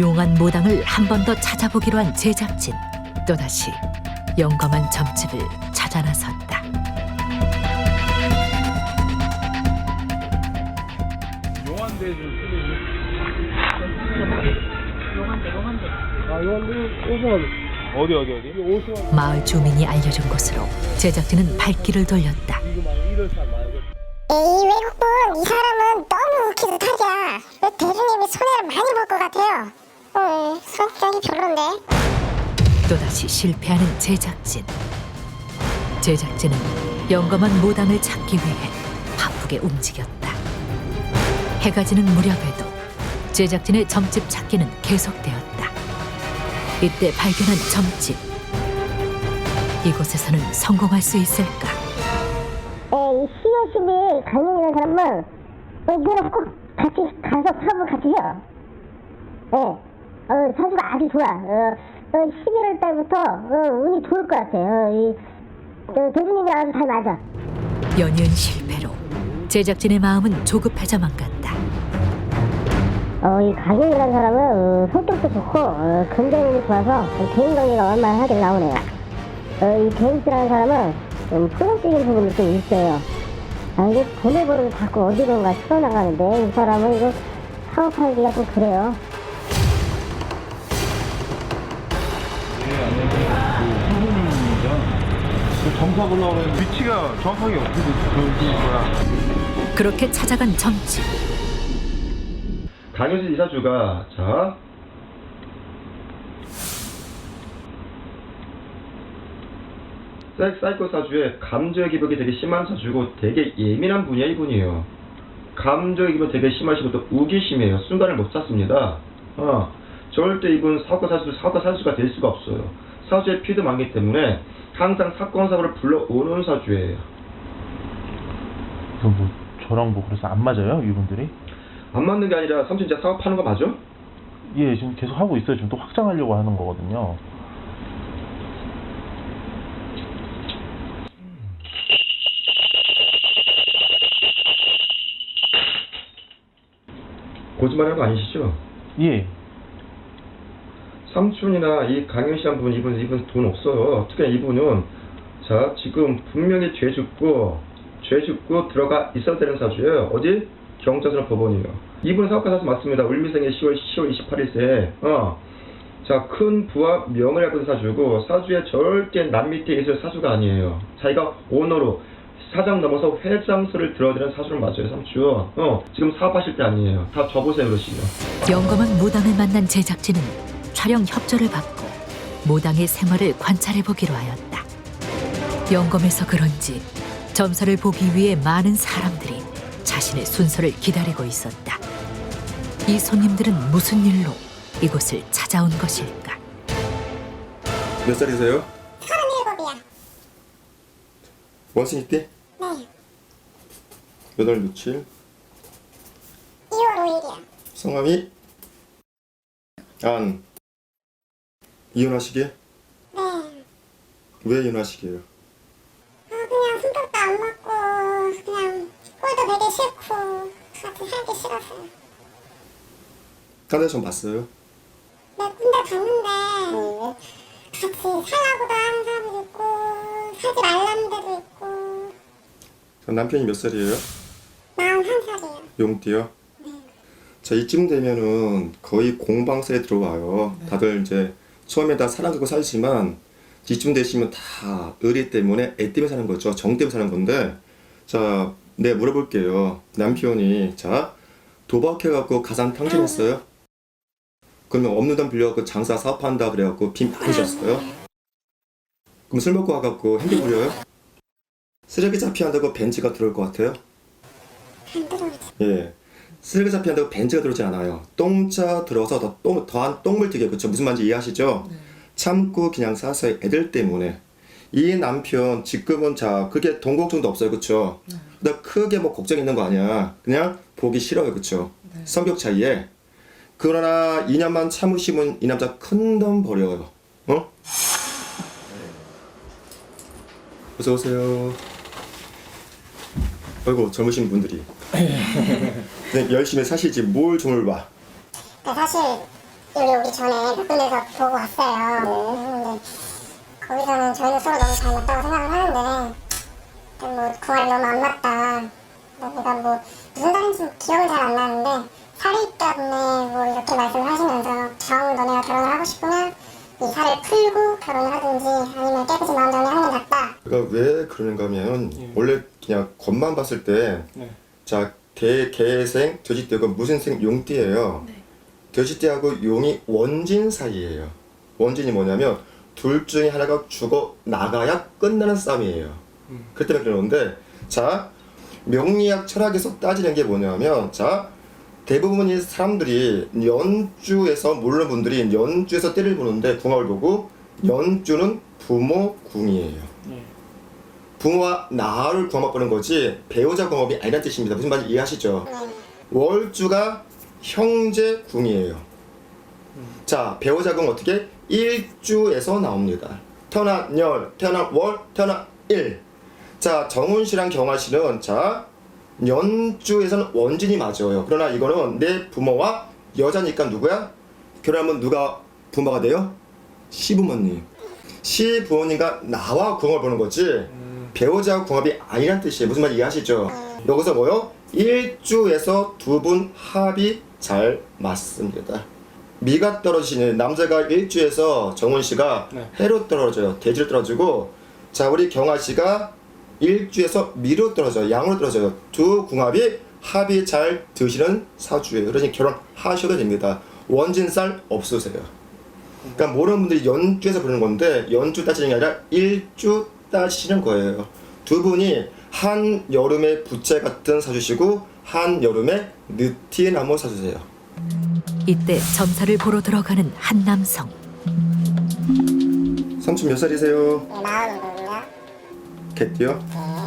용한 모당을 한 번 더 찾아보기로 한 제작진 또다시 영검한 점집을 찾아 나섰다. 용한대 5번 어디 어디 어디? 50원 마을 주민이 알려준 곳으로 제작진은 발길을 돌렸다. 이거 말고 1월 살 말고 이 외국분 이 사람은 너무 웃기듯 하냐 대주님이 손해를 많이 볼 것 같아요 어, 성격이 별론데 또다시 실패하는 제작진. 제작진은 영검한 모당을 찾기 위해 바쁘게 움직였다. 해가 지는 무렵에도 제작진의 점집 찾기는 계속되었다. 이때 발견한 점집. 이곳에서는 성공할 수 있을까? 어, 이 COCB 강연이라는 사람은 어, 이거는 꼭 같이 가서 사업을 같이 해요 예. 어, 사주가 아주 좋아 어, 어, 11월 달부터 어, 운이 좋을 것 같아요 이, 어, 대주님이랑 아주 잘 맞아 연이은 실패로 제작진의 마음은 조급해져만 갔다. 어, 이 강현이라는 사람은 어, 성격도 좋고 어, 근대능이 좋아서 어, 개인 관계가 얼마나 하게 나오네요. 어, 이 제임스라는 사람은 좀 포용적인 부분이 좀 있어요. 아, 이게 돈을 벌어서 자꾸 어디론가 치워나가는데 이 사람은 이거 사업하기가 좀 그래요. 그 점사 올라오는 위치가 정확하게 어떻게 되는 거야? 그렇게 찾아간 점집. 강효진 이사주가 자 사- 사이코 사주에 감정의 기복이 되게 심한 사주고 되게 예민한 분이야 이분이에요. 감정의 기복 되게 심하시고 또 우기심이에요. 순간을 못 찾습니다. 어, 절대 이분 사고 사주 사고 사주가 될 수가 없어요. 사주에 피도 많기 때문에 항상 사건 사고를 불러오는 사주예요. 그럼 뭐 저랑 뭐 그래서 안 맞아요 이분들이? 안 맞는 게 아니라 삼촌 진짜 사업하는 거 맞아? 예 지금 계속 하고 있어요 지금 또 확장하려고 하는 거거든요 거짓말하는 거 아니시죠? 예 삼촌이나 이 강현 씨한 분 이분 이분 돈 없어요. 특히 이분은 자 지금 분명히 죄 짓고 죄 짓고 들어가 있어야 되는 사주예요. 어디 경찰서 법원이요. 이분 사업가 사주 맞습니다. 을미생의 10월 10월 28일세. 어. 자, 큰 부와 명을 갖고 사주고 사주에 절대 남 밑에 있을 사주가 아니에요. 자기가 오너로 사장 넘어서 회장수를 들어드는 사주는 맞아요, 삼촌. 어, 지금 사업하실 때 아니에요. 다 접으세요, 그러시면. 영검한 모당을 만난 제작진은 촬영 협조를 받고 모당의 생활을 관찰해 보기로 하였다. 영검에서 그런지 점사를 보기 위해 많은 사람들이 자신의 순서를 기다리고 있었다. 이 손님들은 무슨 일로 이곳을 찾아온 것일까? 몇 살이세요? 서른일곱이야. 원숭이 띠? 네. 몇월 며칠? 2월 5일이야. 성함이? 안 이혼하시게? 네. 왜 이혼하시게요? 아, 그냥 성격도 안 맞고 그냥 꼴도 되게 싫고 같이 살기 싫어서요. 데서 좀 봤어요? 내 군대 갔는데 같이 살라고도 하는 사람도 있고 살지 말라는 데도 있고 전 남편이 몇 살이에요? 마흔 한 살이에요. 용띠요? 자 이쯤 되면은 거의 공방세에 들어와요 다들 이제 처음에 다 사랑 갖고 살지만 이쯤 되시면 다 의리 때문에 애 때문에 사는 거죠 정 때문에 사는 건데 자 내가 물어볼게요 남편이 자 도박해갖고 가산 탕진했어요? 그러면 없는 돈 빌려갖고 장사 사업한다 그래갖고 빚 많이 졌어요? 그럼 술 먹고 와갖고 행패 부려요? 쓰레기 잡히한다고 벤츠가 들어올 것 같아요? 안. 예. 쓰레기 잡히 한다고 벤츠가 들어오지 않아요. 똥차 들어서 더 똥, 더한 똥물 튀게 그쵸 무슨 말인지 이해하시죠? 참고 그냥 사서의 애들 때문에 이 남편 지금은 자 그게 돈 걱정도 없어요 그쵸? 나 크게 뭐 걱정 있는 거 아니야. 그냥 보기 싫어요 그쵸? 성격 차이에 그러나 2년만 참으시면 이 남자 큰 돈 버려요. 어? 어서 오세요. 아이고 젊으신 분들이. 네, 열심히 사시지 뭘 종을 봐. 근데 사실 여기 오기 전에 몇 군데서 보고 왔어요. 근데 거기서는 저희는 서로 너무 잘 맞다고 생각을 하는데 뭐 구할이 너무 안 맞다. 내가 뭐 무슨 말인지 기억은 잘 안 나는데 살이 있다네 뭐 이렇게 말씀을 하시면서 정 너네가 결혼을 하고 싶으면 이 살을 풀고 결혼을 하든지 아니면 깨끗이 마음 정리 하는 게 낫다. 그러니까 왜 그러는가 하면 원래 그냥 겉만 봤을 때 네. 자, 개, 개생, 돼지떼가 무슨 생? 용띠예요. 돼지떼하고 용이 원진 사이예요. 원진이 뭐냐면 둘 중에 하나가 죽어 나가야 끝나는 싸움이에요. 그렇기 때문에 그러는데 자 명리학 철학에서 따지는 게 뭐냐면 자 대부분의 사람들이 연주에서 물론 분들이 연주에서 때를 보는데 궁합을 보고 연주는 부모 궁이에요. 네. 부모와 나를 궁합 보는 거지 배우자 궁합이 아니란 뜻입니다. 무슨 말인지 이해하시죠? 월주가 형제 궁이에요. 자 배우자 궁 어떻게 일주에서 나옵니다. 태어난 열, 태어난 월, 태어난 일. 자 정훈 씨랑 경아 씨는 자 연주에서는 원진이 맞아요. 그러나 이거는 내 부모와 여자니까 누구야? 결혼하면 누가 부모가 돼요? 시부모님. 시부모님과 나와 궁합을 보는 거지 배우자 궁합이 아니란 뜻이에요. 무슨 말인지 이해하시죠? 여기서 뭐요? 일주에서 두 분 합이 잘 맞습니다. 미가 떨어지는 남자가 일주에서 정훈 씨가 네. 해로 떨어져요. 대지로 떨어지고 자 우리 경아 씨가 일주에서 미로 떨어져요. 양으로 떨어져요. 두 궁합이 합이 잘 드시는 사주예요. 그러니 결혼하셔도 됩니다. 원진살 없으세요. 그러니까 모르는 분들이 연주에서 부르는 건데 연주 따지는 게 아니라 일주 따지는 거예요. 두 분이 한 여름의 부채 같은 사주시고 한 여름의 느티나무 사주세요. 이때 점사를 보러 들어가는 한 남성. 삼촌 몇 살이세요? 네, 마음이거든요. 개띠요? 삼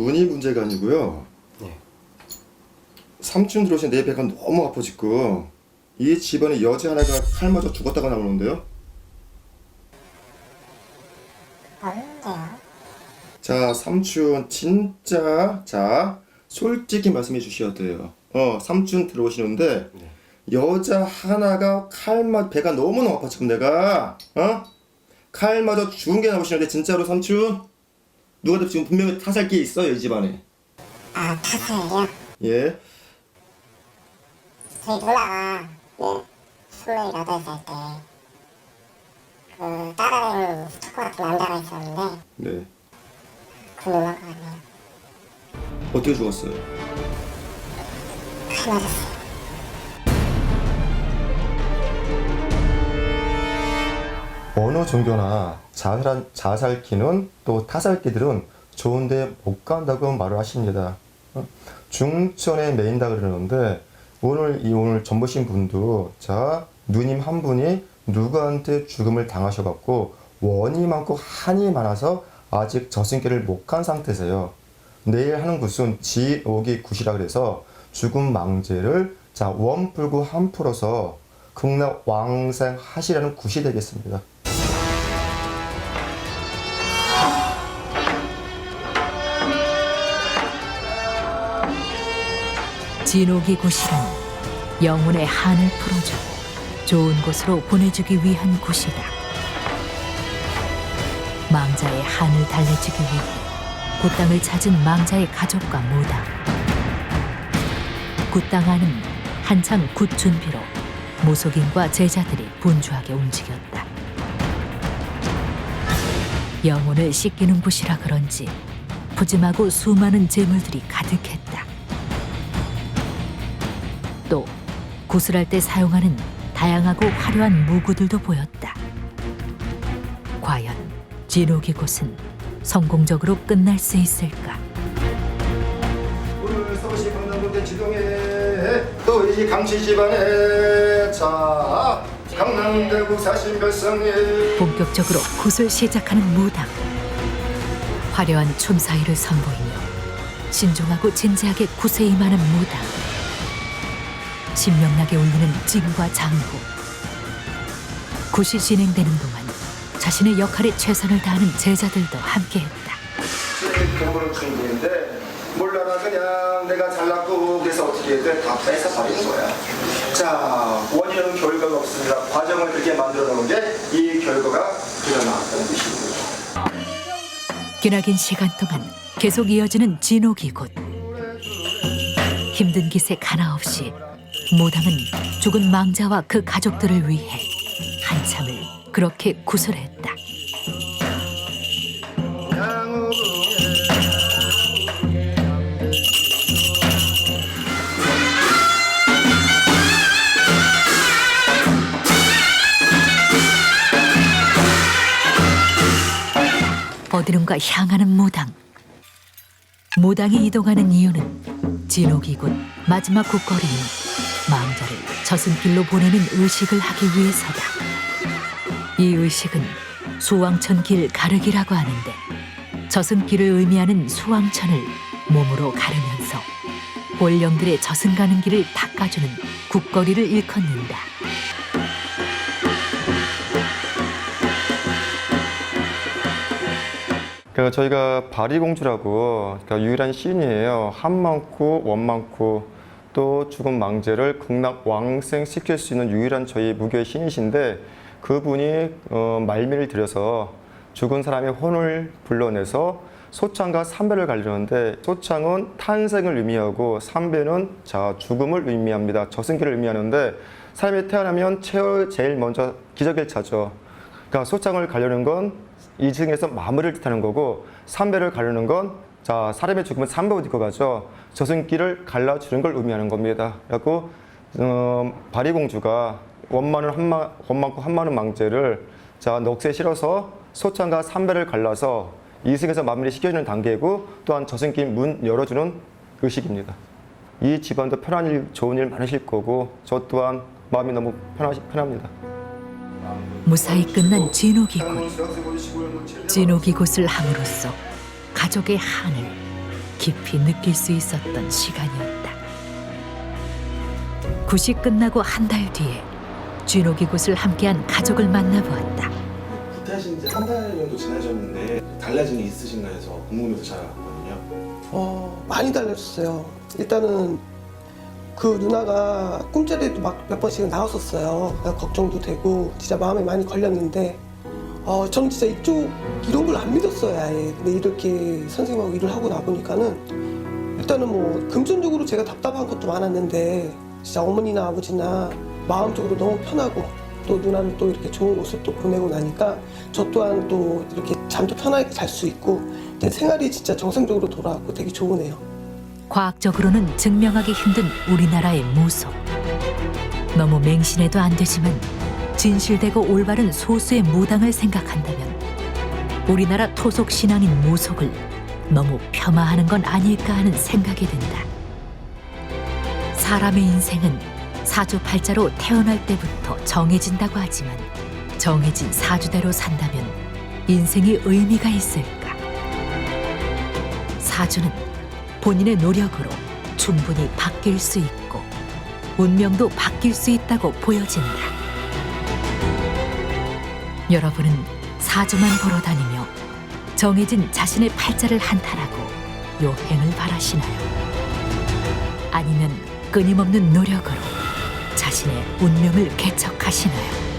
운이 문제가 아니고요. 삼촌 들어오신 내 배가 너무 아파 지금. 이 집안에 여자 하나가 칼 맞아 죽었다가 나오는데요. 없는데요. 자, 삼촌 진짜 자 솔직히 말씀해 주셔야 돼요. 어, 삼촌 들어오시는데 여자 하나가 칼맞 배가 너무 너무 아파 지금 내가 어? 칼 맞아 죽은 게 나오시는데 진짜로 삼촌 누가 지금 분명히 타살기 있어요 이 집안에. 아, 타살이요? 예. 저희 누나가 네, 스물여덟 살때그 따라다니는 스토커 같은 남자가 있었는데 네. 그 누나거든요. 어떻게 죽었어요? 칼 맞았어요. 어느 종교나 자살, 자살기는 또 타살기들은 좋은데 못 간다고 말을 하십니다. 어? 중천에 매인다 그러는데 오늘 이 오늘 전보신 분도 자 누님 한 분이 누구한테 죽음을 당하셔갖고 원이 많고 한이 많아서 아직 저승길을 못 간 상태세요. 내일 하는 굿은 지옥이 굿이라 그래서 죽음 망제를 자 원 풀고 한 풀어서 극락 왕생 하시라는 굿이 되겠습니다. 진옥이 곳이란 영혼의 한을 풀어주고 좋은 곳으로 보내주기 위한 곳이다. 망자의 한을 달래주기 위해 굿땅을 찾은 망자의 가족과 모당. 굿땅 안은 한창 굿 준비로 무속인과 제자들이 분주하게 움직였다. 영혼을 씻기는 곳이라 그런지 푸짐하고 수많은 재물들이 가득했다. 구슬할 때 사용하는 다양하고 화려한 무구들도 보였다. 과연 진옥의 곳은 성공적으로 끝날 수 있을까? 오늘 서울시 강남군대 지동에 또 이 강씨 집안에 자 강남대구 사신 별성에 본격적으로 굿을 시작하는 무당. 화려한 춤 사위를 선보이며 신중하고 진지하게 굿에 임하는 무당. 신명나게 울리는 찡과 장구. 굿이 진행되는 동안 자신의 역할에 최선을 다하는 제자들도 함께했다. 공부를 중인데 몰라라 그냥 내가 잘났고 그래서 어떻게 했든 다 뺏어 버리는 거야. 자 원인은 결과가 없습니다. 과정을 그렇게 만들어 놓은 게 이 결과가 일어났다는 뜻입니다. 기나긴 시간 동안 계속 이어지는 진옥이 곧 힘든 기색 하나 없이 모당은 죽은 망자와 그 가족들을 위해 한참을 그렇게 구슬했다. 어디론가 향하는 무당. 무당이 이동하는 이유는 진옥이 곧 마지막 국거리인 저승길로 보내는 의식을 하기 위해서다. 이 의식은 수왕천 길 가르기라고 하는데 저승길을 의미하는 수왕천을 몸으로 가르면서 본령들의 저승 가는 길을 닦아주는 국거리를 일컫는다. 그 저희가 바리공주라고 그러니까 유일한 시인이에요. 한 많고 원 많고 또 죽은 망제를 극락 왕생 시킬 수 있는 유일한 저희 무교의 신이신데 그분이 어, 말미를 들여서 죽은 사람의 혼을 불러내서 소창과 삼배를 가르는데 소창은 탄생을 의미하고 삼배는 자 죽음을 의미합니다. 저승기를 의미하는데 사람이 태어나면 최- 제일 먼저 기저귀를 차죠. 그러니까 소창을 가려는 건 이승에서 마무리를 뜻하는 거고 삼배를 가려는 건 자 사람의 삼배옷 입고 가죠. 저승길을 갈라주는 걸 의미하는 겁니다. 그래갖고 어, 바리공주가 원만은 한마 원만고 한마는 망제를 자 넋에 실어서 소창과 삼배를 갈라서 이승에서 마무리 시켜주는 단계고 또한 저승길 문 열어주는 의식입니다. 이 집안도 편한 일, 좋은 일 많으실 거고 저 또한 마음이 너무 편하, 편합니다. 무사히 끝난 진옥이 곧 진옥이 곳을 함으로써 가족의 한을 깊이 느낄 수 있었던 시간이었다. 굿이 끝나고 한 달 뒤에 진옥이 곳을 함께한 가족을 만나보았다. 후퇴하신 지 한 달 정도 지나셨는데 달라진 게 있으신가 해서 궁금해서 찾아왔거든요. 어, 많이 달라졌어요. 일단은 그 누나가 꿈자리에도 막 몇 번씩 나왔었어요. 그래서 걱정도 되고 진짜 마음에 많이 걸렸는데 어, 저는 진짜 이쪽 이런 걸 안 믿었어요. 아예. 근데 이렇게 선생님하고 일을 하고 나보니까는 일단은 뭐 금전적으로 제가 답답한 것도 많았는데 진짜 어머니나 아버지나 마음적으로 너무 편하고 또 누나는 또 이렇게 좋은 곳을 또 보내고 나니까 저 또한 또 이렇게 잠도 편하게 잘 수 있고 내 생활이 진짜 정상적으로 돌아왔고 되게 좋으네요. 과학적으로는 증명하기 힘든 우리나라의 무속. 너무 맹신해도 안 되지만 진실되고 올바른 소수의 무당을 생각한다면 우리나라 토속 신앙인 무속을 너무 폄하하는 건 아닐까 하는 생각이 든다. 사람의 인생은 사주팔자로 태어날 때부터 정해진다고 하지만 정해진 사주대로 산다면 인생이 의미가 있을까? 사주는 본인의 노력으로 충분히 바뀔 수 있고 운명도 바뀔 수 있다고 보여진다. 여러분은 사주만 보러 다니며 정해진 자신의 팔자를 한탄하고 요행을 바라시나요? 아니면 끊임없는 노력으로 자신의 운명을 개척하시나요?